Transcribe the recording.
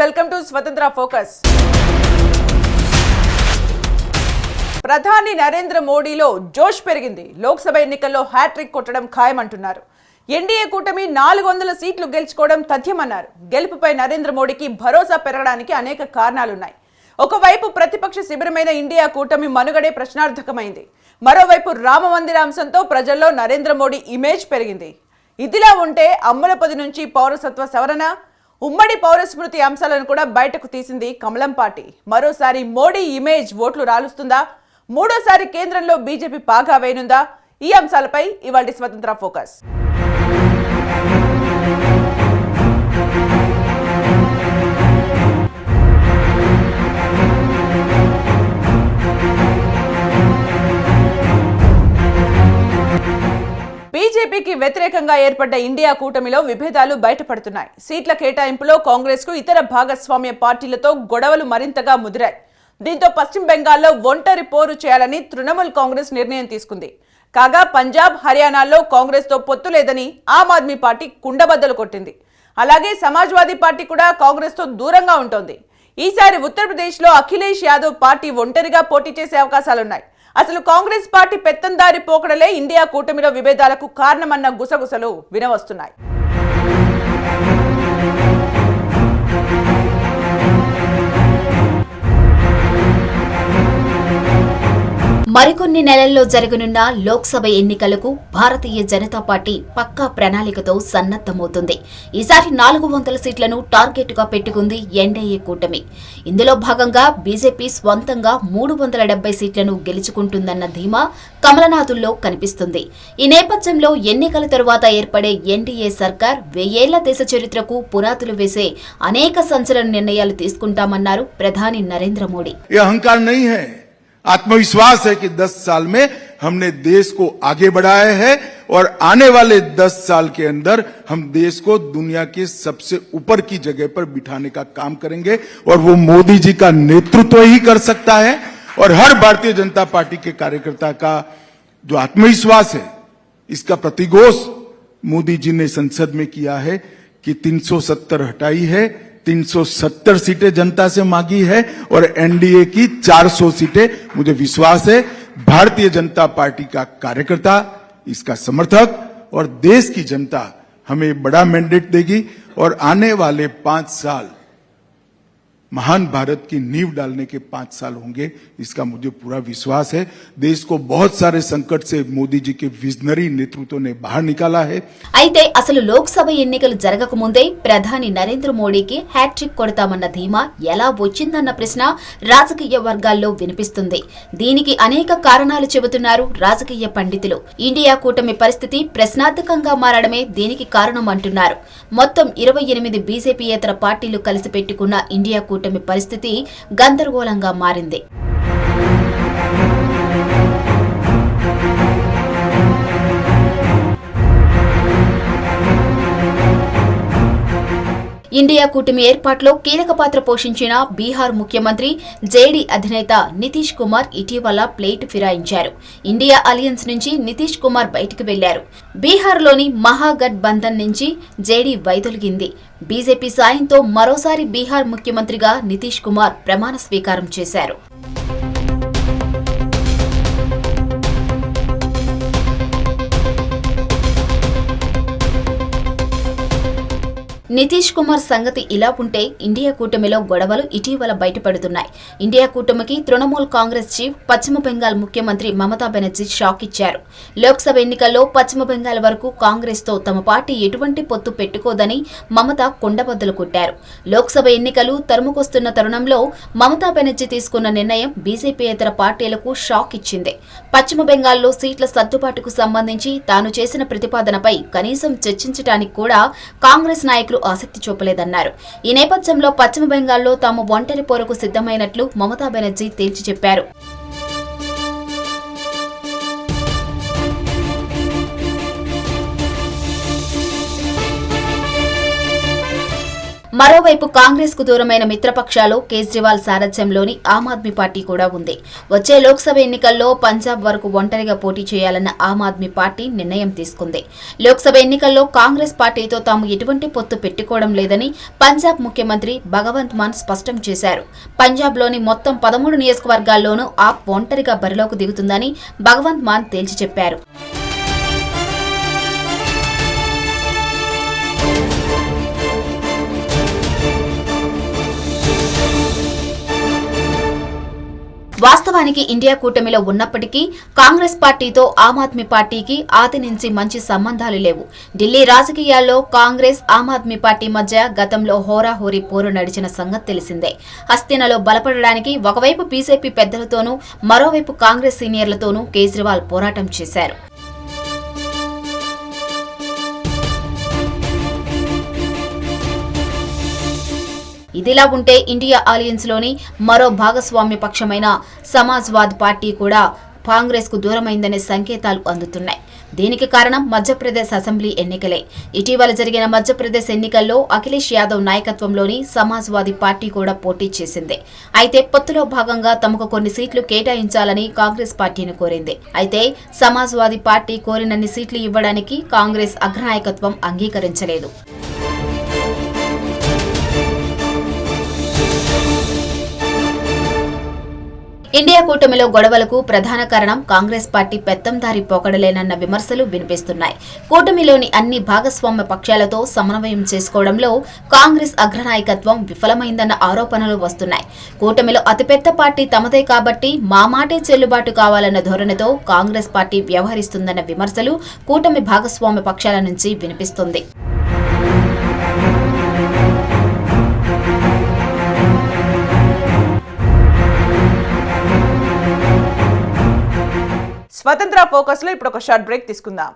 Welcome to స్వతంత్ర focus. ప్రధాని నరేంద్ర మోడీలో జోష్ పెరిగింది. లోక్సభ ఎన్నికల్లో హ్యాట్రిక్ కొట్టడం ఖాయమంటున్నారు. ఎన్డీఏ కూటమి నాలుగు వందల సీట్లు గెలుచుకోవడం తథ్యమన్నారు. గెలుపుపై నరేంద్ర మోడీకి భరోసా పెరగడానికి అనేక కారణాలున్నాయి. ఒకవైపు ప్రతిపక్ష శిబిరమైన ఇండియా కూటమి మనుగడే ప్రశ్నార్థకమైంది. మరోవైపు రామ మందిర అంశంతో ప్రజల్లో నరేంద్ర మోడీ ఇమేజ్ పెరిగింది. ఇదిలా ఉంటే అమ్ములపది నుంచి పౌరసత్వ సవరణ ఉమ్మడి పౌర స్మృతి అంశాలను కూడా బయటకు తీసింది కమలం పార్టీ. మరోసారి మోడీ ఇమేజ్ ఓట్లు రాలుస్తుందా? మూడోసారి కేంద్రంలో బీజేపీ పాగా వేయనుందా? ఈ అంశాలపై ఇవాళ స్వతంత్ర ఫోకస్. వ్యతిరేకంగా ఏర్పడ్డ ఇండియా కూటమిలో విభేదాలు బయటపడుతున్నాయి. సీట్ల కేటాయింపులో కాంగ్రెస్కు ఇతర భాగస్వామ్య పార్టీలతో గొడవలు మరింతగా ముదిరాయి. దీంతో పశ్చిమ బెంగాల్లో ఒంటరి పోరు చేయాలని తృణమూల్ కాంగ్రెస్ నిర్ణయం తీసుకుంది. కాగా పంజాబ్ హర్యానాల్లో కాంగ్రెస్తో పొత్తు లేదని ఆమ్ ఆద్మీ పార్టీ కుండబద్దలు కొట్టింది. అలాగే సమాజ్వాదీ పార్టీ కూడా కాంగ్రెస్తో దూరంగా ఉంటోంది. ఈసారి ఉత్తరప్రదేశ్లో అఖిలేష్ యాదవ్ పార్టీ ఒంటరిగా పోటీ చేసే అవకాశాలున్నాయి. అసలు కాంగ్రెస్ పార్టీ పెత్తందారి పోకడలే ఇండియా కూటమిలో విభేదాలకు కారణమన్న గుసగుసలు వినవస్తున్నాయి. మరికొన్ని నెలల్లో జరగనున్న లోక్సభ ఎన్నికలకు భారతీయ జనతా పార్టీ పక్కా ప్రణాళికతో సన్నద్దమవుతుంది ఈసారి నాలుగు వందల సీట్లను టార్గెట్గా పెట్టుకుంది ఎన్డీఏ కూటమి. ఇందులో భాగంగా బీజేపీ స్వంతంగా మూడు వందల డెబ్బై సీట్లను గెలుచుకుంటుందన్న ధీమా కమలనాథుల్లో కనిపిస్తుంది. ఈ నేపథ్యంలో ఎన్నికల తరువాత ఏర్పడే ఎన్డీఏ సర్కార్ వెయ్యేళ్ళ దేశ చరిత్రకు పునాదులు వేసే అనేక సంచలన నిర్ణయాలు తీసుకుంటామన్నారు ప్రధాని నరేంద్ర మోడీ. आत्मविश्वास है कि 10 साल में हमने देश को आगे बढ़ाया है और आने वाले 10 साल के अंदर हम देश को दुनिया के सबसे ऊपर की जगह पर बिठाने का काम करेंगे और वो मोदी जी का नेतृत्व ही कर सकता है और हर भारतीय जनता पार्टी के कार्यकर्ता का जो आत्मविश्वास है, इसका प्रतिगोष मोदी जी ने संसद में किया है कि 370 हटाई है। 370 सीटें जनता से मांगी है और एनडीए की 400 सीटें। मुझे विश्वास है, भारतीय जनता पार्टी का कार्यकर्ता, इसका समर्थक और देश की जनता हमें बड़ा मैंडेट देगी और आने वाले पाँच साल महान भारत की नींव डालने के पांच साल होंगे इसका मुझे पूरा विश्वास है देश को बहुत सारे संकट से मोदी जी के विजनरी नेतृत्व ने बाहर निकाला है అయితే అసలు లోక్సభ ఎన్నికలు జరగకముందే ప్రధాని నరేంద్ర మోడీకి హ్యాట్రిక్ కొడతామన్న ధీమా ఎలా వచ్చిందన్న ప్రశ్న రాజకీయ వర్గాల్లో వినిపిస్తుంది దీనికి అనేక కారణాలు చెబుతున్నారు రాజకీయ పండితులు ఇండియా కూటమి పరిస్థితి ప్రశ్నార్థకంగా మారడమే దీనికి కారణం అంటున్నారు మొత్తం ఇరవై ఎనిమిది బీజేపీయేతర పార్టీలు కలిసి పెట్టుకున్న ఇండియా కూటమి కూటమి పరిస్థితి గందరగోళంగా మారింది. ఇండియా కూటమి ఏర్పాట్లో కీలక పాత్ర పోషించిన బీహార్ ముఖ్యమంత్రి జేడీ అధినేత నితీష్ కుమార్ ఇటీవల ప్లేట్ ఫిరాయించారు. ఇండియా అలయన్స్ నుంచి నితీష్ కుమార్ బయటకు వెళ్ళారు. బీహార్లోని మహాగఠబంధన్ నుంచి జేడీ వైదొలిగింది. బీజేపీ సాయంతో మరోసారి బీహార్ ముఖ్యమంత్రిగా నితీష్ కుమార్ ప్రమాణ స్వీకారం చేశారు. నితీష్ కుమార్ సంగతి ఇలా ఉంటే ఇండియా కూటమిలో గొడవలు ఇటీవల బయటపడుతున్నాయి. ఇండియా కూటమికి తృణమూల్ కాంగ్రెస్ చీఫ్ పశ్చిమ బెంగాల్ ముఖ్యమంత్రి మమతా బెనర్జీ షాక్ ఇచ్చారు. లోక్సభ ఎన్నికల్లో పశ్చిమ బెంగాల్ వరకు కాంగ్రెస్తో తమ పార్టీ ఎటువంటి పొత్తు పెట్టుకోదని మమత కొండబద్దలు కొట్టారు. లోక్సభ ఎన్నికలు తరుముకొస్తున్న తరుణంలో మమతా బెనర్జీ తీసుకున్న నిర్ణయం బీజేపీయేతర పార్టీలకు షాక్ ఇచ్చింది. పశ్చిమ బెంగాల్లో సీట్ల సర్దుబాటుకు సంబంధించి తాను చేసిన ప్రతిపాదనపై కనీసం చర్చించడానికి కూడా కాంగ్రెస్ నాయకులు ఆసక్తి చూపలేదన్నారు. ఈ నేపథ్యంలో పశ్చిమ బెంగాల్లో తాము ఒంటరి పోరుకు సిద్ధమైనట్లు మమతా బెనర్జీ తేల్చి చెప్పారు. మరోవైపు కాంగ్రెస్కు దూరమైన మిత్రపక్షాలు కేజ్రీవాల్ సారథ్యంలోని ఆమ్ ఆద్మీ పార్టీ కూడా ఉంది. వచ్చే లోక్సభ ఎన్నికల్లో పంజాబ్ వరకు ఒంటరిగా పోటీ చేయాలన్న ఆమ్ ఆద్మీ పార్టీ నిర్ణయం తీసుకుంది. లోక్సభ ఎన్నికల్లో కాంగ్రెస్ పార్టీతో తాము ఎటువంటి పొత్తు పెట్టుకోవడం లేదని పంజాబ్ ముఖ్యమంత్రి భగవంత్ మాన్ స్పష్టం చేశారు. పంజాబ్లోని మొత్తం పదమూడు నియోజకవర్గాల్లోనూ ఆప్ ఒంటరిగా బరిలోకి దిగుతుందని భగవంత్ మాన్ తేల్చి చెప్పారు. వాస్తవానికి ఇండియా కూటమిలో ఉన్నప్పటికీ కాంగ్రెస్ పార్టీతో ఆమ్ ఆద్మీ పార్టీకి ఆది నుంచి మంచి సంబంధాలు లేవు. ఢిల్లీ రాజకీయాల్లో కాంగ్రెస్ ఆమ్ ఆద్మీ పార్టీ మధ్య గతంలో హోరాహోరీ పోరు నడిచిన సంగతి తెలిసిందే. హస్తినలో బలపడడానికి ఒకవైపు బీజేపీ పెద్దలతోనూ మరోవైపు కాంగ్రెస్ సీనియర్లతోనూ కేజ్రీవాల్ పోరాటం చేశారు. ఇదిలా ఉంటే ఇండియా అలయన్స్లోని మరో భాగస్వామ్య పక్షమైన సమాజ్వాద్ పార్టీ కూడా కాంగ్రెస్కు దూరమైందనే సంకేతాలు అందుతున్నాయి. దీనికి కారణం మధ్యప్రదేశ్ అసెంబ్లీ ఎన్నికలే. ఇటీవల జరిగిన మధ్యప్రదేశ్ ఎన్నికల్లో అఖిలేష్ యాదవ్ నాయకత్వంలోని సమాజ్వాదీ పార్టీ కూడా పోటీ చేసింది. అయితే పొత్తులో భాగంగా తమకు కొన్ని సీట్లు కేటాయించాలని కాంగ్రెస్ పార్టీని కోరింది. అయితే సమాజ్వాదీ పార్టీ కోరినన్ని సీట్లు ఇవ్వడానికి కాంగ్రెస్ అగ్రనాయకత్వం అంగీకరించలేదు. ఇండియా కూటమిలో గొడవలకు ప్రధాన కారణం కాంగ్రెస్ పార్టీ పెత్తందారి పోకడలేనన్న విమర్శలు వినిపిస్తున్నాయి. కూటమిలోని అన్ని భాగస్వామ్య పక్షాలతో సమన్వయం చేసుకోవడంలో కాంగ్రెస్ అగ్రనాయకత్వం విఫలమైందన్న ఆరోపణలు వస్తున్నాయి. కూటమిలో అతిపెద్ద పార్టీ తమదే కాబట్టి మా మాటే చెల్లుబాటు కావాలన్న ధోరణితో కాంగ్రెస్ పార్టీ వ్యవహరిస్తుందన్న విమర్శలు కూటమి భాగస్వామ్య పక్షాల నుంచి వినిపిస్తుంది. స్వతంత్ర ఫోకస్లో ఇప్పుడు ఒక షార్ట్ బ్రేక్ తీసుకుందాం.